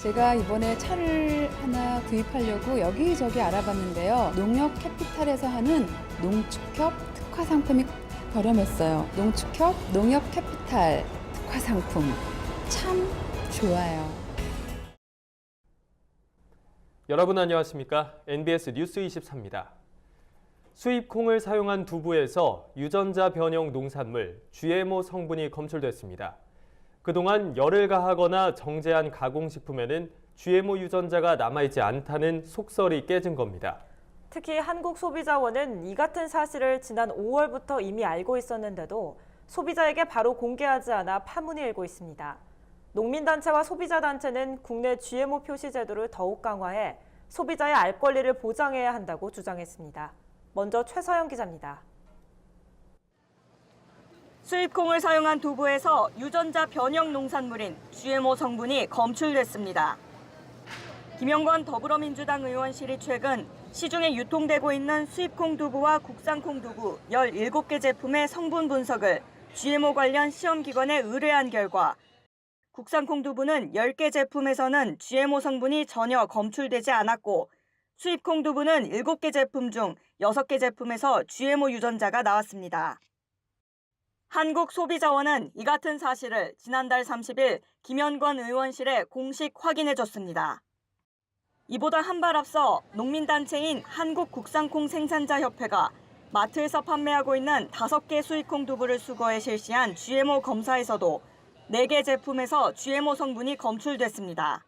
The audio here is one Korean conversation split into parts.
제가 이번에 차를 하나 구입하려고 여기저기 알아봤는데요. 농협 캐피탈에서 하는 농축협 특화 상품이 저렴했어요. 농축협 농협 캐피탈 특화 상품 참 좋아요. 여러분 안녕하십니까? NBS 뉴스 24입니다. 수입 콩을 사용한 두부에서 유전자 변형 농산물 GMO 성분이 검출됐습니다. 그동안 열을 가하거나 정제한 가공식품에는 GMO 유전자가 남아있지 않다는 속설이 깨진 겁니다. 특히 한국소비자원은 이 같은 사실을 지난 5월부터 이미 알고 있었는데도 소비자에게 바로 공개하지 않아 파문이 일고 있습니다. 농민단체와 소비자단체는 국내 GMO 표시 제도를 더욱 강화해 소비자의 알 권리를 보장해야 한다고 주장했습니다. 먼저 최서영 기자입니다. 수입콩을 사용한 두부에서 유전자 변형 농산물인 GMO 성분이 검출됐습니다. 김영건 더불어민주당 의원실이 최근 시중에 유통되고 있는 수입콩 두부와 국산콩 두부 17개 제품의 성분 분석을 GMO 관련 시험기관에 의뢰한 결과 국산콩 두부는 10개 제품에서는 GMO 성분이 전혀 검출되지 않았고 수입콩 두부는 7개 제품 중 6개 제품에서 GMO 유전자가 나왔습니다. 한국소비자원은 이 같은 사실을 지난달 30일 김현권 의원실에 공식 확인해줬습니다. 이보다 한 발 앞서 농민단체인 한국국산콩 생산자협회가 마트에서 판매하고 있는 5개 수입콩 두부를 수거해 실시한 GMO 검사에서도 4개 제품에서 GMO 성분이 검출됐습니다.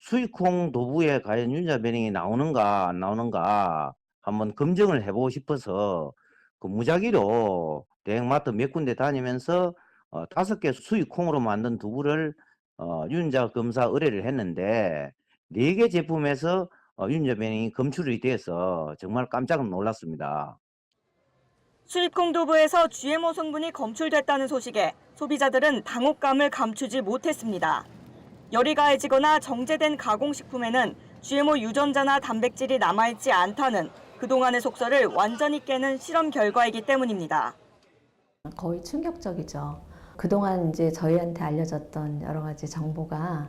수입콩 도부에 과연 유전자 변형이 나오는가 안 나오는가 한번 검증을 해보고 싶어서 그 무작위로 대형마트 몇 군데 다니면서 어, 다섯 개 수입콩으로 만든 두부를 어, 유전자 검사 의뢰를 했는데 네 개 제품에서 어, 유전자 변형이 검출이 돼서 정말 깜짝 놀랐습니다. 수입콩 두부에서 GMO 성분이 검출됐다는 소식에 소비자들은 당혹감을 감추지 못했습니다. 열이 가해지거나 정제된 가공식품에는 GMO 유전자나 단백질이 남아있지 않다는 그동안의 속설을 완전히 깨는 실험 결과이기 때문입니다. 거의 충격적이죠. 그동안 이제 저희한테 알려졌던 여러 가지 정보가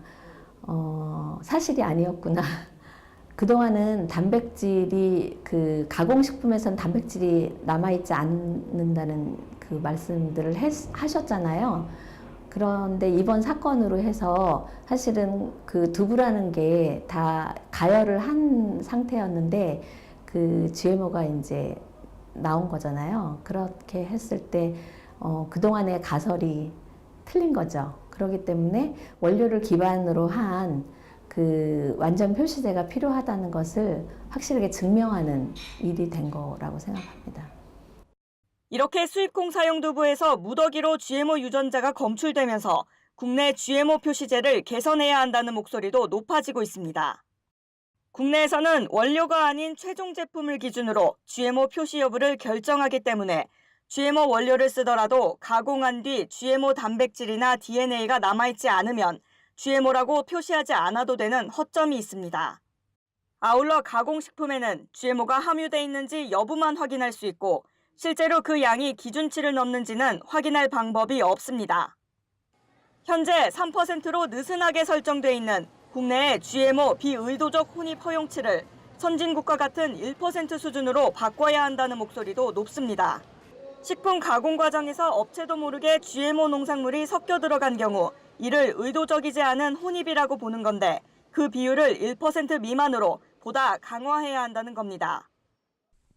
어, 사실이 아니었구나. 그동안은 단백질이 그 가공식품에서는 단백질이 남아있지 않는다는 그 말씀들을 했- 하셨잖아요. 그런데 이번 사건으로 해서 사실은 그 두부라는 게 다 가열을 한 상태였는데 그 GMO가 이제 나온 거잖아요. 그렇게 했을 때 어, 그동안의 가설이 틀린 거죠. 그렇기 때문에 원료를 기반으로 한 그 완전 표시제가 필요하다는 것을 확실하게 증명하는 일이 된 거라고 생각합니다. 이렇게 수입콩 사용 두부에서 무더기로 GMO 유전자가 검출되면서 국내 GMO 표시제를 개선해야 한다는 목소리도 높아지고 있습니다. 국내에서는 원료가 아닌 최종 제품을 기준으로 GMO 표시 여부를 결정하기 때문에 GMO 원료를 쓰더라도 가공한 뒤 GMO 단백질이나 DNA가 남아있지 않으면 GMO라고 표시하지 않아도 되는 허점이 있습니다. 아울러 가공식품에는 GMO가 함유돼 있는지 여부만 확인할 수 있고 실제로 그 양이 기준치를 넘는지는 확인할 방법이 없습니다. 현재 3%로 느슨하게 설정돼 있는 국내의 GMO 비의도적 혼입 허용치를 선진국과 같은 1% 수준으로 바꿔야 한다는 목소리도 높습니다. 식품 가공 과정에서 업체도 모르게 GMO 농산물이 섞여 들어간 경우 이를 의도적이지 않은 혼입이라고 보는 건데 그 비율을 1% 미만으로 보다 강화해야 한다는 겁니다.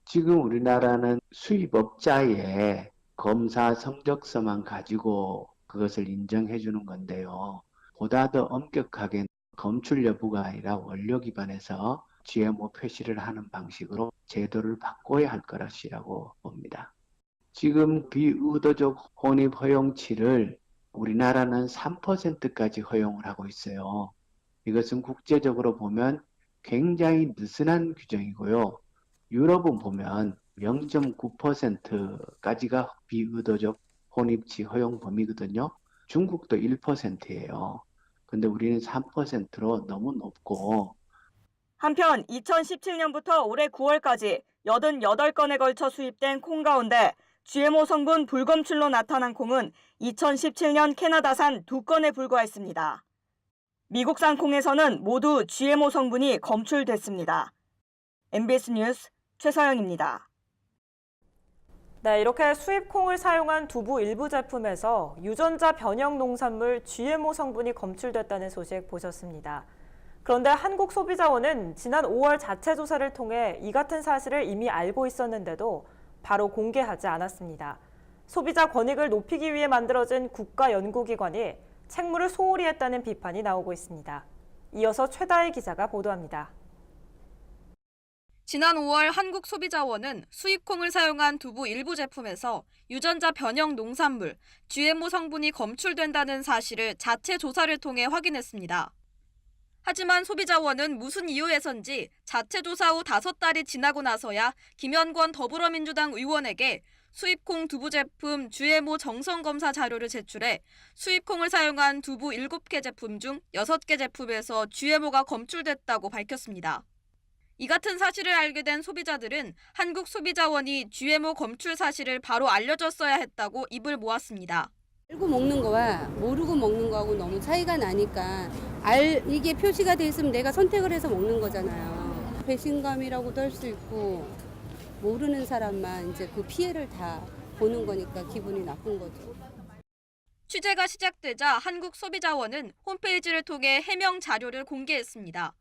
지금 우리나라는 수입업자의 검사 성적서만 가지고 그것을 인정해 주는 건데요. 보다 더 엄격하게 검출 여부가 아니라 원료 기반에서 GMO 표시를 하는 방식으로 제도를 바꿔야 할 것이라고 봅니다. 지금 비의도적 혼입 허용치를 우리나라는 3%까지 허용을 하고 있어요. 이것은 국제적으로 보면 굉장히 느슨한 규정이고요. 유럽은 보면 0.9%까지가 비의도적 혼입치 허용 범위거든요. 중국도 1%예요. 근데 우리는 3%로 너무 높고 한편 2017년부터 올해 9월까지 88건에 걸쳐 수입된 콩 가운데 GMO 성분 불검출로 나타난 콩은 2017년 캐나다산 2건에 불과했습니다. 미국산 콩에서는 모두 GMO 성분이 검출됐습니다. MBS 뉴스 최서영입니다. 네, 이렇게 수입 콩을 사용한 두부 일부 제품에서 유전자 변형 농산물 GMO 성분이 검출됐다는 소식 보셨습니다. 그런데 한국소비자원은 지난 5월 자체 조사를 통해 이 같은 사실을 이미 알고 있었는데도 바로 공개하지 않았습니다. 소비자 권익을 높이기 위해 만들어진 국가연구기관이 책무를 소홀히 했다는 비판이 나오고 있습니다. 이어서 최다혜 기자가 보도합니다. 지난 5월 한국소비자원은 수입콩을 사용한 두부 일부 제품에서 유전자 변형 농산물 GMO 성분이 검출된다는 사실을 자체 조사를 통해 확인했습니다. 하지만 소비자원은 무슨 이유에선지 자체 조사 후 다섯 달이 지나고 나서야 김현권 더불어민주당 의원에게 수입콩 두부 제품 GMO 정성 검사 자료를 제출해 수입콩을 사용한 두부 7개 제품 중 6개 제품에서 GMO가 검출됐다고 밝혔습니다. 이 같은 사실을 알게 된 소비자들은 한국 소비자원이 GMO 검출 사실을 바로 알려줬어야 했다고 입을 모았습니다. 알고 먹는 거와 모르고 먹는 거하고 너무 차이가 나니까 알 이게 표시가 돼 있으면 내가 선택을 해서 먹는 거잖아요. 배신감이라고도 할 수 있고 모르는 사람만 이제 그 피해를 다 보는 거니까 기분이 나쁜 거죠. 취재가 시작되자 한국 소비자원은 홈페이지를 통해 해명 자료를 공개했습니다.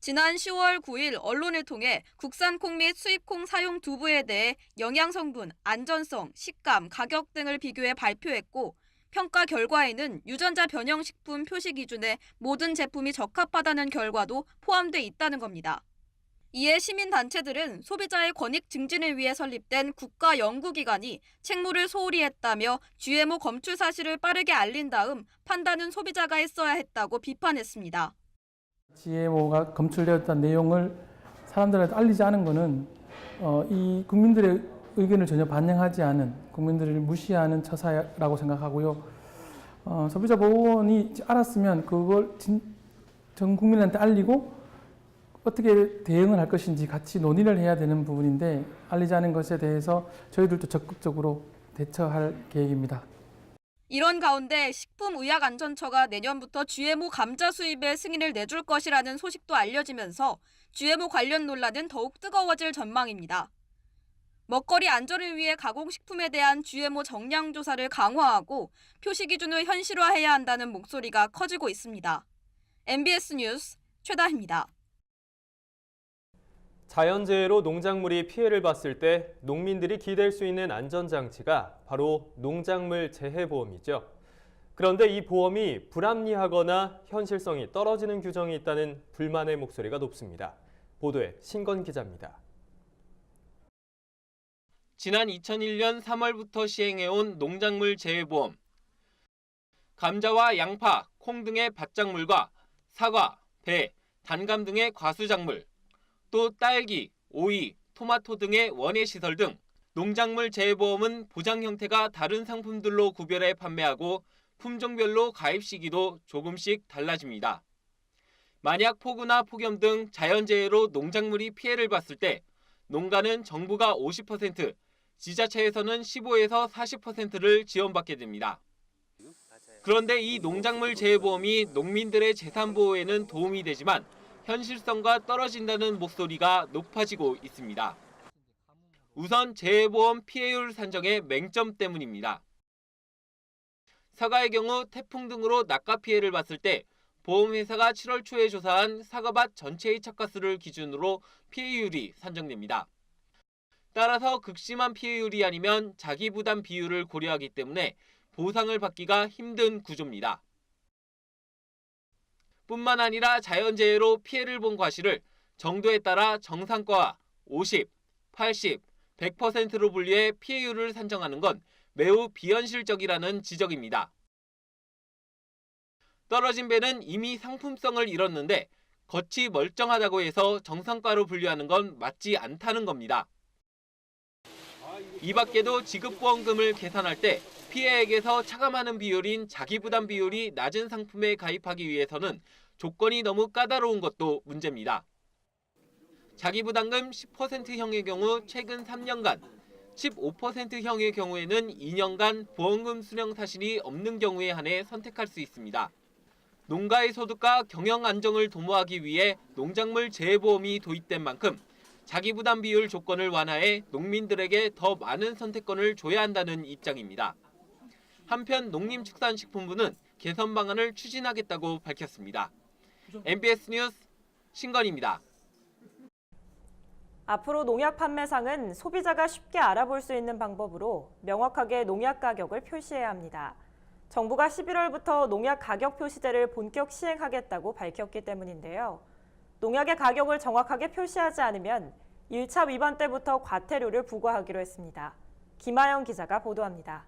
지난 10월 9일 언론을 통해 국산 콩 및 수입 콩 사용 두부에 대해 영양 성분, 안전성, 식감, 가격 등을 비교해 발표했고 평가 결과에는 유전자 변형 식품 표시 기준에 모든 제품이 적합하다는 결과도 포함돼 있다는 겁니다. 이에 시민단체들은 소비자의 권익 증진을 위해 설립된 국가 연구기관이 책무를 소홀히 했다며 GMO 검출 사실을 빠르게 알린 다음 판단은 소비자가 했어야 했다고 비판했습니다. GMO가 검출되었다는 내용을 사람들한테 알리지 않은 것은 어, 이 국민들의 의견을 전혀 반영하지 않은 국민들을 무시하는 처사라고 생각하고요. 어, 소비자 보호원이 알았으면 그걸 진, 전 국민한테 알리고 어떻게 대응을 할 것인지 같이 논의를 해야 되는 부분인데 알리지 않은 것에 대해서 저희들도 적극적으로 대처할 계획입니다. 이런 가운데 식품의약안전처가 내년부터 GMO 감자 수입에 승인을 내줄 것이라는 소식도 알려지면서 GMO 관련 논란은 더욱 뜨거워질 전망입니다. 먹거리 안전을 위해 가공식품에 대한 GMO 정량 조사를 강화하고 표시 기준을 현실화해야 한다는 목소리가 커지고 있습니다. MBS 뉴스 최다희입니다. 자연재해로 농작물이 피해를 봤을 때 농민들이 기댈 수 있는 안전장치가 바로 농작물 재해보험이죠. 그런데 이 보험이 불합리하거나 현실성이 떨어지는 규정이 있다는 불만의 목소리가 높습니다. 보도에 신건 기자입니다. 지난 2001년 3월부터 시행해온 농작물 재해보험. 감자와 양파, 콩 등의 밭작물과 사과, 배, 단감 등의 과수작물, 또 딸기, 오이, 토마토 등의 원예 시설 등 농작물 재해보험은 보장 형태가 다른 상품들로 구별해 판매하고 품종별로 가입 시기도 조금씩 달라집니다. 만약 폭우나 폭염 등 자연재해로 농작물이 피해를 봤을 때 농가는 정부가 50%, 지자체에서는 15에서 40%를 지원받게 됩니다. 그런데 이 농작물 재해보험이 농민들의 재산 보호에는 도움이 되지만 현실성과 떨어진다는 목소리가 높아지고 있습니다. 우선 재해보험 피해율 산정의 맹점 때문입니다. 사과의 경우 태풍 등으로 낙과 피해를 봤을 때 보험회사가 7월 초에 조사한 사과밭 전체의 착과수를 기준으로 피해율이 산정됩니다. 따라서 극심한 피해율이 아니면 자기 부담 비율을 고려하기 때문에 보상을 받기가 힘든 구조입니다. 뿐만 아니라 자연재해로 피해를 본 과실을 정도에 따라 정상과와 50, 80, 100%로 분류해 피해율을 산정하는 건 매우 비현실적이라는 지적입니다. 떨어진 배는 이미 상품성을 잃었는데 겉이 멀쩡하다고 해서 정상가로 분류하는 건 맞지 않다는 겁니다. 이 밖에도 지급보험금을 계산할 때 피해액에서 차감하는 비율인 자기부담 비율이 낮은 상품에 가입하기 위해서는 조건이 너무 까다로운 것도 문제입니다. 자기부담금 10%형의 경우 최근 3년간, 15%형의 경우에는 2년간 보험금 수령 사실이 없는 경우에 한해 선택할 수 있습니다. 농가의 소득과 경영 안정을 도모하기 위해 농작물 재해보험이 도입된 만큼 자기 부담 비율 조건을 완화해 농민들에게 더 많은 선택권을 줘야 한다는 입장입니다. 한편 농림축산식품부는 개선 방안을 추진하겠다고 밝혔습니다. MBS 뉴스 신건입니다. 앞으로 농약 판매상은 소비자가 쉽게 알아볼 수 있는 방법으로 명확하게 농약 가격을 표시해야 합니다. 정부가 11월부터 농약 가격 표시제를 본격 시행하겠다고 밝혔기 때문인데요. 농약의 가격을 정확하게 표시하지 않으면 1차 위반 때부터 과태료를 부과하기로 했습니다. 김아영 기자가 보도합니다.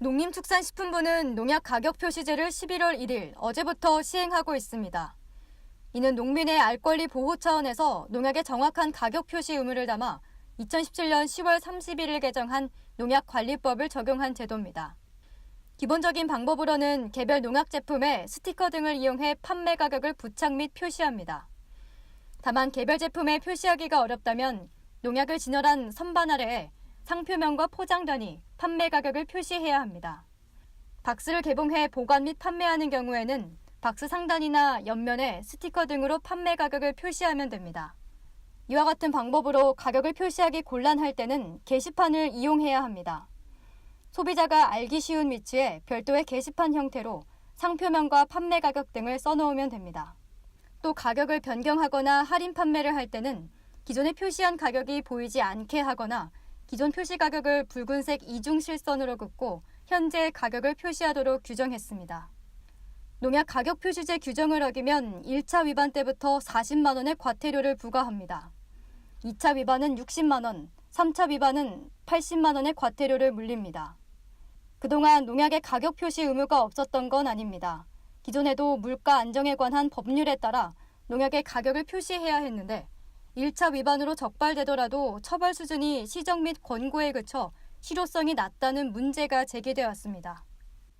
농림축산식품부는 농약 가격 표시제를 11월 1일 어제부터 시행하고 있습니다. 이는 농민의 알 권리 보호 차원에서 농약의 정확한 가격 표시 의무를 담아 2017년 10월 31일 개정한 농약관리법을 적용한 제도입니다. 기본적인 방법으로는 개별 농약 제품에 스티커 등을 이용해 판매 가격을 부착 및 표시합니다. 다만 개별 제품에 표시하기가 어렵다면 농약을 진열한 선반 아래에 상표명과 포장단위, 판매 가격을 표시해야 합니다. 박스를 개봉해 보관 및 판매하는 경우에는 박스 상단이나 옆면에 스티커 등으로 판매 가격을 표시하면 됩니다. 이와 같은 방법으로 가격을 표시하기 곤란할 때는 게시판을 이용해야 합니다. 소비자가 알기 쉬운 위치에 별도의 게시판 형태로 상표명과 판매 가격 등을 써놓으면 됩니다. 또 가격을 변경하거나 할인 판매를 할 때는 기존에 표시한 가격이 보이지 않게 하거나 기존 표시 가격을 붉은색 이중 실선으로 긋고 현재 가격을 표시하도록 규정했습니다. 농약 가격 표시제 규정을 어기면 1차 위반 때부터 40만 원의 과태료를 부과합니다. 2차 위반은 60만 원, 3차 위반은 80만 원의 과태료를 물립니다. 그동안 농약의 가격 표시 의무가 없었던 건 아닙니다. 기존에도 물가 안정에 관한 법률에 따라 농약의 가격을 표시해야 했는데 1차 위반으로 적발되더라도 처벌 수준이 시정 및 권고에 그쳐 실효성이 낮다는 문제가 제기되었습니다.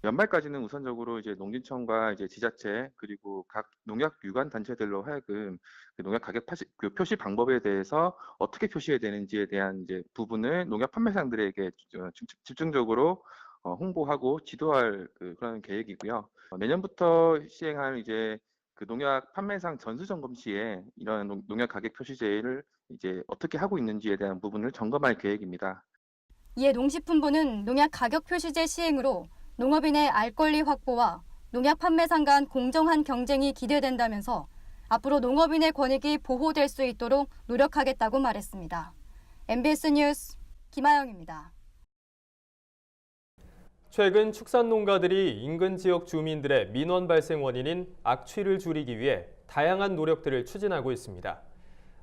연말까지는 우선적으로 이제 농진청과 이제 지자체 그리고 각 농약 유관 단체들로 하여금 그 농약 가격 표시, 그 표시 방법에 대해서 어떻게 표시해야 되는지에 대한 이제 부분을 농약 판매상들에게 어, 집- 집중적으로 어, 홍보하고 지도할 그 그런 계획이고요. 어, 내년부터 시행할 이제 그 농약 판매상 전수 점검 시에 이런 농- 농약 가격 표시제를 이제 어떻게 하고 있는지에 대한 부분을 점검할 계획입니다. 이에 농식품부는 농약 가격 표시제 시행으로 농업인의 알 권리 확보와 농약 판매상 간 공정한 경쟁이 기대된다면서 앞으로 농업인의 권익이 보호될 수 있도록 노력하겠다고 말했습니다. MBS 뉴스 김아영입니다. 최근 축산 농가들이 인근 지역 주민들의 민원 발생 원인인 악취를 줄이기 위해 다양한 노력들을 추진하고 있습니다.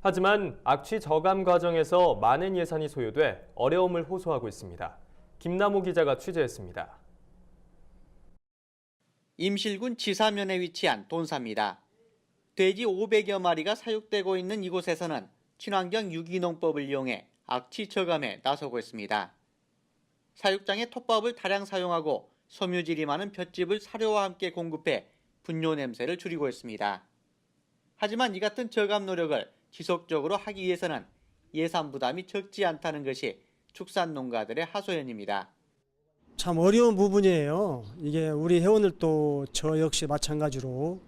하지만 악취 저감 과정에서 많은 예산이 소요돼 어려움을 호소하고 있습니다. 김남호 기자가 취재했습니다. 임실군 지사면에 위치한 돈사입니다. 돼지 500여 마리가 사육되고 있는 이곳에서는 친환경 유기농법을 이용해 악취 저감에 나서고 있습니다. 사육장에 톱밥을 다량 사용하고 섬유질이 많은 볏짚을 사료와 함께 공급해 분뇨 냄새를 줄이고 있습니다. 하지만 이 같은 저감 노력을 지속적으로 하기 위해서는 예산 부담이 적지 않다는 것이 축산 농가들의 하소연입니다. 참 어려운 부분이에요. 이게 우리 회원들도 저 역시 마찬가지로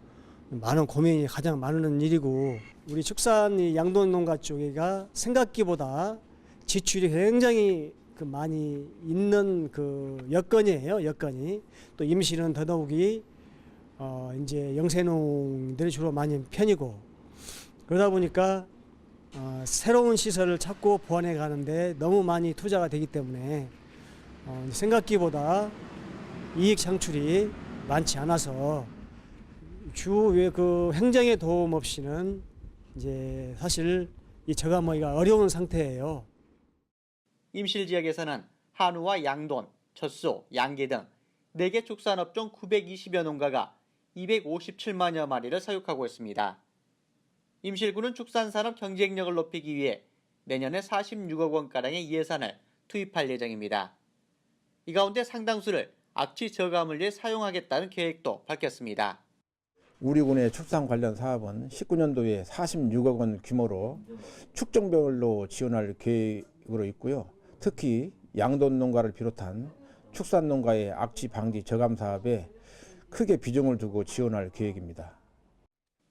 많은 고민이 가장 많은 일이고 우리 축산 이 양돈 농가 쪽에가 생각기보다 지출이 굉장히 그 많이 있는 그 여건이에요. 여건이 또 임시는 더더욱이 어 이제 영세농들이 주로 많은 편이고 그러다 보니까 어 새로운 시설을 찾고 보완해 가는데 너무 많이 투자가 되기 때문에 어, 생각기보다 이익 창출이 많지 않아서 주그 행정의 도움 없이는 이제 사실 이 저감하기가 어려운 상태예요. 임실 지역에서는 한우와 양돈, 젖소, 양계 등 4개 축산업종 920여 농가가 257만여 마리를 사육하고 있습니다. 임실군은 축산산업 경쟁력을 높이기 위해 내년에 46억 원가량의 예산을 투입할 예정입니다. 이 가운데 상당수를 악취 저감을 위해 사용하겠다는 계획도 밝혔습니다. 우리 군의 축산 관련 사업은 19년도에 46억 원 규모로 축종별로 지원할 계획으로 있고요. 특히 양돈 농가를 비롯한 축산 농가의 악취 방지 저감 사업에 크게 비중을 두고 지원할 계획입니다.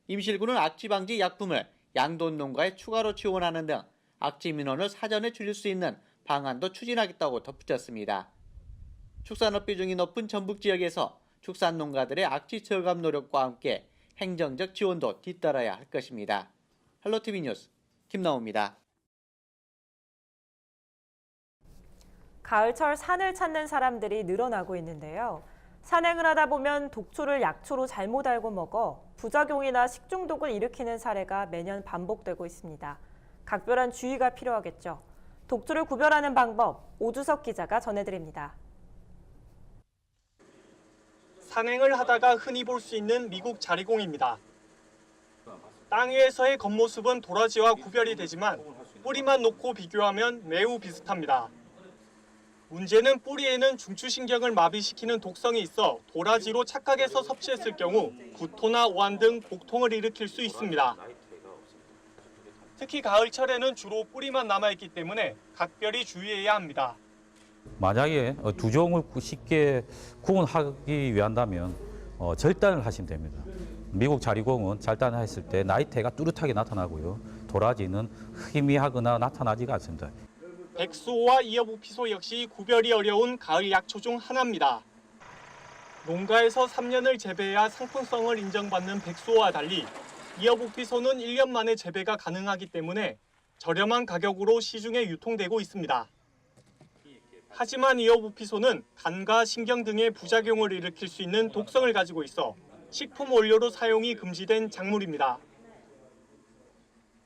임실군은 악취 방지 약품을 양돈 농가에 추가로 지원하는 등 악취 민원을 사전에 줄일 수 있는 방안도 추진하겠다고 덧붙였습니다. 축산업 비중이 높은 전북 지역에서 축산 농가들의 악취 저감 노력과 함께 행정적 지원도 뒤따라야 할 것입니다. 헬로티비 뉴스 김나옵니다. 가을철 산을 찾는 사람들이 늘어나고 있는데요. 산행을 하다 보면 독초를 약초로 잘못 알고 먹어 부작용이나 식중독을 일으키는 사례가 매년 반복되고 있습니다. 각별한 주의가 필요하겠죠. 독초를 구별하는 방법 오주석 기자가 전해드립니다. 산행을 하다가 흔히 볼 수 있는 미국 자리공입니다. 땅 위에서의 겉모습은 도라지와 구별이 되지만 뿌리만 놓고 비교하면 매우 비슷합니다. 문제는 뿌리에는 중추신경을 마비시키는 독성이 있어 도라지로 착각해서 섭취했을 경우 구토나 오한 등 복통을 일으킬 수 있습니다. 특히 가을철에는 주로 뿌리만 남아있기 때문에 각별히 주의해야 합니다. 만약에 어, 두 종을 쉽게 구분하기 위한다면 어, 절단을 하시면 됩니다. 미국 자리공은 절단했을 때 나이테가 뚜렷하게 나타나고요. 도라지는 희미하거나 나타나지가 않습니다. 백수호와 이어부피소 역시 구별이 어려운 가을 약초 중 하나입니다. 농가에서 3년을 재배해야 상품성을 인정받는 백수호와 달리 이어부피소는 1년 만에 재배가 가능하기 때문에 저렴한 가격으로 시중에 유통되고 있습니다. 하지만 이어부피소는 간과 신경 등의 부작용을 일으킬 수 있는 독성을 가지고 있어 식품 원료로 사용이 금지된 작물입니다.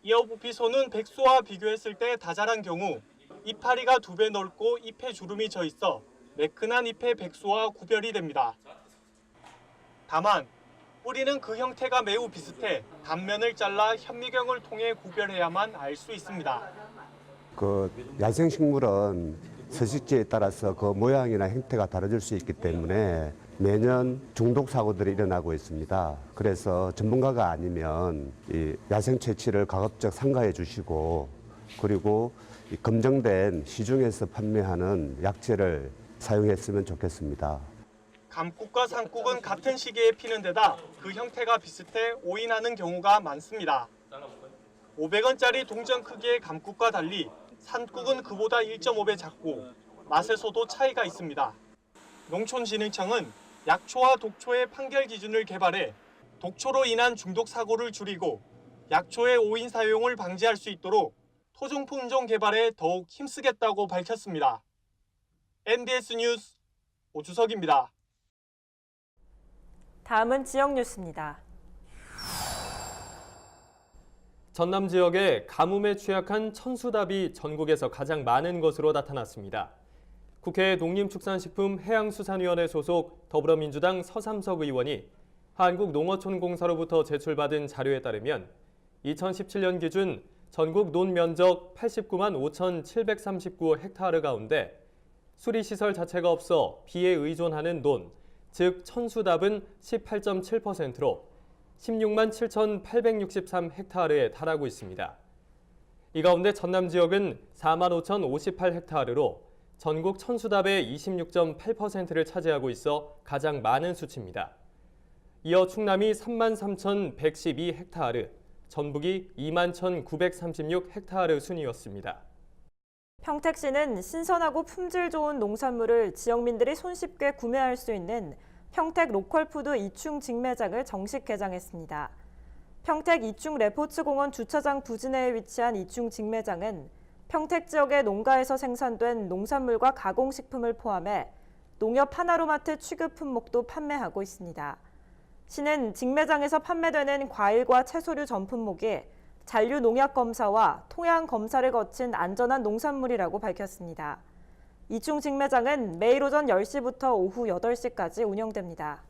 이어부피소는 백수와 비교했을 때 다자란 경우 이파리가 두 배 넓고 잎에 주름이 져 있어 매끈한 잎의 백수와 구별이 됩니다. 다만 뿌리는 그 형태가 매우 비슷해 단면을 잘라 현미경을 통해 구별해야만 알 수 있습니다. 그 야생식물은 서식지에 따라서 그 모양이나 형태가 다뤄질 수 있기 때문에 매년 중독 사고들이 일어나고 있습니다. 그래서 전문가가 아니면 이 야생 채취를 가급적 삼가해 주시고 그리고 이 검증된 시중에서 판매하는 약재를 사용했으면 좋겠습니다. 감국과 산국은 같은 시기에 피는 데다 그 형태가 비슷해 오인하는 경우가 많습니다. 500원짜리 동전 크기의 감국과 달리 산국은 그보다 1.5배 작고 맛에서도 차이가 있습니다. 농촌진흥청은 약초와 독초의 판결 기준을 개발해 독초로 인한 중독 사고를 줄이고 약초의 오인 사용을 방지할 수 있도록 토종 품종 개발에 더욱 힘쓰겠다고 밝혔습니다. NBS 뉴스 오주석입니다. 다음은 지역 뉴스입니다. 전남 지역에 가뭄에 취약한 천수답이 전국에서 가장 많은 것으로 나타났습니다. 국회 농림축산식품해양수산위원회 소속 더불어민주당 서삼석 의원이 한국농어촌공사로부터 제출받은 자료에 따르면 2017년 기준 전국 논 면적 89만 5,739헥타르 가운데 수리시설 자체가 없어 비에 의존하는 논, 즉 천수답은 18.7%로 16만 7,863 헥타르에 달하고 있습니다. 이 가운데 전남 지역은 4만 5,058 헥타르로 전국 천수답의 26.8%를 차지하고 있어 가장 많은 수치입니다. 이어 충남이 3만 3,112 헥타르, 전북이 2만 1,936 헥타르 순이었습니다. 평택시는 신선하고 품질 좋은 농산물을 지역민들이 손쉽게 구매할 수 있는 평택 로컬푸드 이충 직매장을 정식 개장했습니다. 평택 이충 레포츠 공원 주차장 부진해에 위치한 이충 직매장은 평택 지역의 농가에서 생산된 농산물과 가공식품을 포함해 농협 하나로마트 취급 품목도 판매하고 있습니다. 시는 직매장에서 판매되는 과일과 채소류 전 품목이 잔류 농약 검사와 토양 검사를 거친 안전한 농산물이라고 밝혔습니다. 이충 직매장은 매일 오전 10시부터 오후 8시까지 운영됩니다.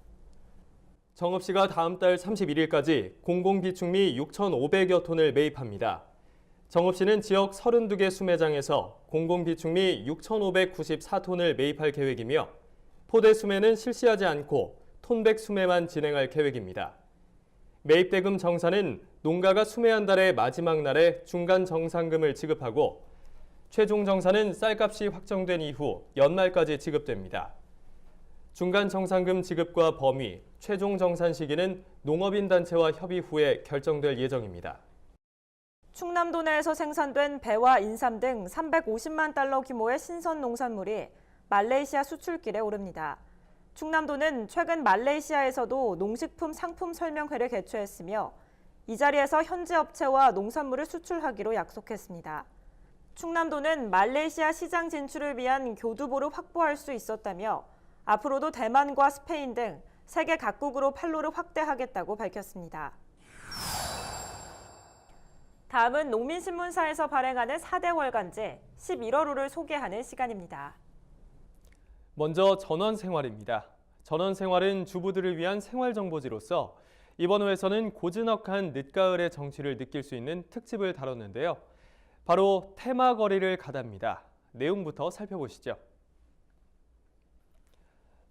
정읍 시가 다음 달 31일까지 공공비축미 6,500여 톤을 매입합니다. 정읍 시는 지역 32개 수매장에서 공공비축미 6,594톤을 매입할 계획이며 포대 수매는 실시하지 않고 톤백 수매만 진행할 계획입니다. 매입대금 정산은 농가가 수매한 달의 마지막 날에 중간 정산금을 지급하고 최종 정산은 쌀값이 확정된 이후 연말까지 지급됩니다. 중간 정산금 지급과 범위, 최종 정산 시기는 농업인 단체와 협의 후에 결정될 예정입니다. 충남도 내에서 생산된 배와 인삼 등 350만 달러 규모의 신선 농산물이 말레이시아 수출길에 오릅니다. 충남도는 최근 말레이시아에서도 농식품 상품 설명회를 개최했으며 이 자리에서 현지 업체와 농산물을 수출하기로 약속했습니다. 충남도는 말레이시아 시장 진출을 위한 교두보를 확보할 수 있었다며 앞으로도 대만과 스페인 등 세계 각국으로 판로를 확대하겠다고 밝혔습니다. 다음은 농민신문사에서 발행하는 4대 월간지 11월호를 소개하는 시간입니다. 먼저 전원생활입니다. 전원생활은 주부들을 위한 생활정보지로서 이번 호에서는 고즈넉한 늦가을의 정취를 느낄 수 있는 특집을 다뤘는데요. 바로 테마거리를 가답니다. 내용부터 살펴보시죠.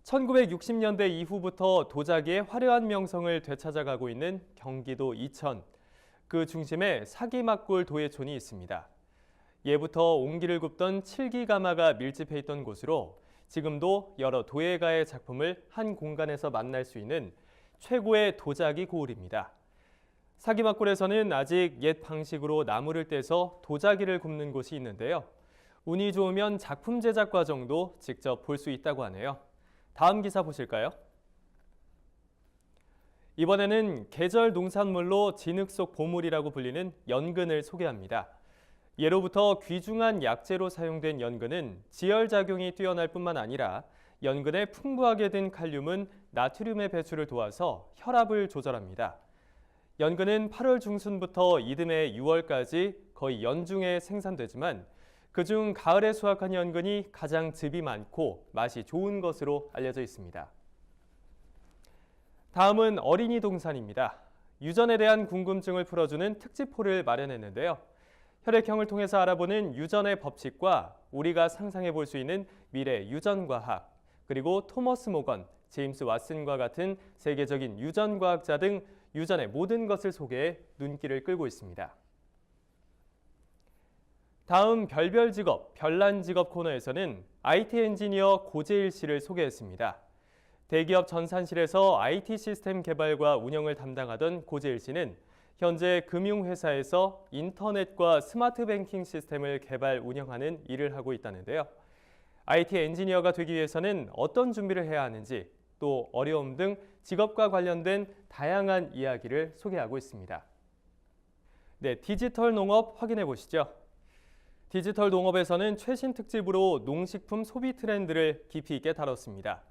1960년대 이후부터 도자기의 화려한 명성을 되찾아가고 있는 경기도 이천. 그 중심에 사기막골 도예촌이 있습니다. 예부터 옹기를 굽던 칠기 가마가 밀집해 있던 곳으로 지금도 여러 도예가의 작품을 한 공간에서 만날 수 있는 최고의 도자기 고을입니다. 사기막골에서는 아직 옛 방식으로 나무를 떼서 도자기를 굽는 곳이 있는데요. 운이 좋으면 작품 제작 과정도 직접 볼 수 있다고 하네요. 다음 기사 보실까요? 이번에는 계절 농산물로 진흙 속 보물이라고 불리는 연근을 소개합니다. 예로부터 귀중한 약재로 사용된 연근은 지혈작용이 뛰어날 뿐만 아니라 연근에 풍부하게 든 칼륨은 나트륨의 배출을 도와서 혈압을 조절합니다. 연근은 8월 중순부터 이듬해 6월까지 거의 연중에 생산되지만 그중 가을에 수확한 연근이 가장 즙이 많고 맛이 좋은 것으로 알려져 있습니다. 다음은 어린이 동산입니다. 유전에 대한 궁금증을 풀어주는 특집호를 마련했는데요. 혈액형을 통해서 알아보는 유전의 법칙과 우리가 상상해 볼 수 있는 미래 유전과학, 그리고 토머스 모건, 제임스 왓슨과 같은 세계적인 유전과학자 등 유전의 모든 것을 소개해 눈길을 끌고 있습니다. 다음 별별 직업, 별난 직업 코너에서는 IT 엔지니어 고재일 씨를 소개했습니다. 대기업 전산실에서 IT 시스템 개발과 운영을 담당하던 고재일 씨는 현재 금융회사에서 인터넷과 스마트 뱅킹 시스템을 개발 운영하는 일을 하고 있다는데요. IT 엔지니어가 되기 위해서는 어떤 준비를 해야 하는지 또 어려움 등 직업과 관련된 다양한 이야기를 소개하고 있습니다. 네, 디지털 농업 확인해 보시죠. 디지털 농업에서는 최신 특집으로 농식품 소비 트렌드를 깊이 있게 다뤘습니다.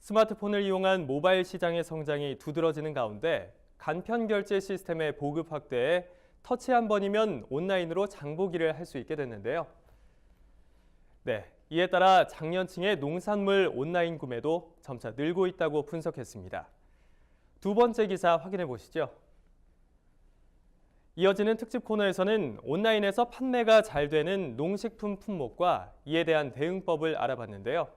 스마트폰을 이용한 모바일 시장의 성장이 두드러지는 가운데 간편 결제 시스템의 보급 확대에 터치 한 번이면 온라인으로 장보기를 할 수 있게 됐는데요. 네, 이에 따라 장년층의 농산물 온라인 구매도 점차 늘고 있다고 분석했습니다. 두 번째 기사 확인해 보시죠. 이어지는 특집 코너에서는 온라인에서 판매가 잘 되는 농식품 품목과 이에 대한 대응법을 알아봤는데요.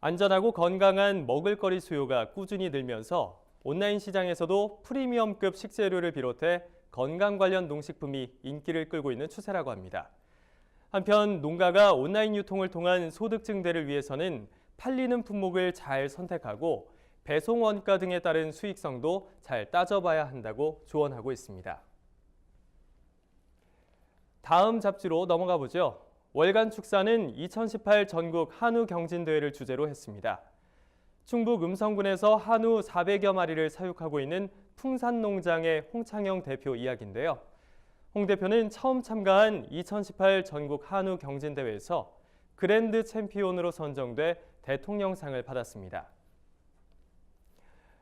안전하고 건강한 먹을거리 수요가 꾸준히 늘면서 온라인 시장에서도 프리미엄급 식재료를 비롯해 건강 관련 농식품이 인기를 끌고 있는 추세라고 합니다. 한편 농가가 온라인 유통을 통한 소득 증대를 위해서는 팔리는 품목을 잘 선택하고 배송 원가 등에 따른 수익성도 잘 따져봐야 한다고 조언하고 있습니다. 다음 잡지로 넘어가 보죠. 월간 축사는 2018 전국 한우 경진대회를 주제로 했습니다. 충북 음성군에서 한우 400여 마리를 사육하고 있는 풍산농장의 홍창영 대표 이야기인데요. 홍 대표는 처음 참가한 2018 전국 한우 경진대회에서 그랜드 챔피온으로 선정돼 대통령상을 받았습니다.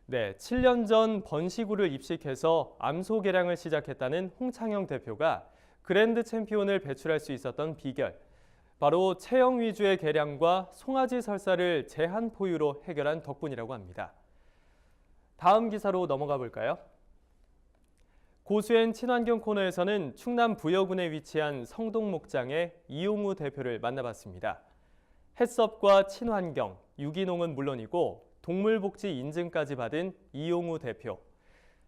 네, 7년 전 번시구를 입식해서 암소 개량을 시작했다는 홍창영 대표가 그랜드 챔피온을 배출할 수 있었던 비결, 바로 체형 위주의 개량과 송아지 설사를 제한 포유로 해결한 덕분이라고 합니다. 다음 기사로 넘어가 볼까요? 고수엔 친환경 코너에서는 충남 부여군에 위치한 성동목장의 이용우 대표를 만나봤습니다. 햇섭과 친환경, 유기농은 물론이고 동물복지 인증까지 받은 이용우 대표.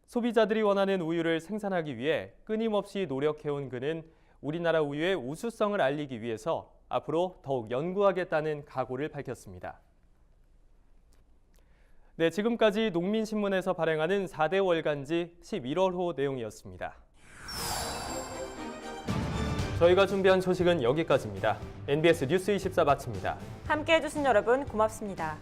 소비자들이 원하는 우유를 생산하기 위해 끊임없이 노력해온 그는 우리나라 우유의 우수성을 알리기 위해서 앞으로 더욱 연구하겠다는 각오를 밝혔습니다. 네, 지금까지 농민신문에서 발행하는 4대 월간지 11월호 내용이었습니다. 저희가 준비한 소식은 여기까지입니다. NBS 뉴스 24 마칩니다. 함께 해 주신 여러분 고맙습니다.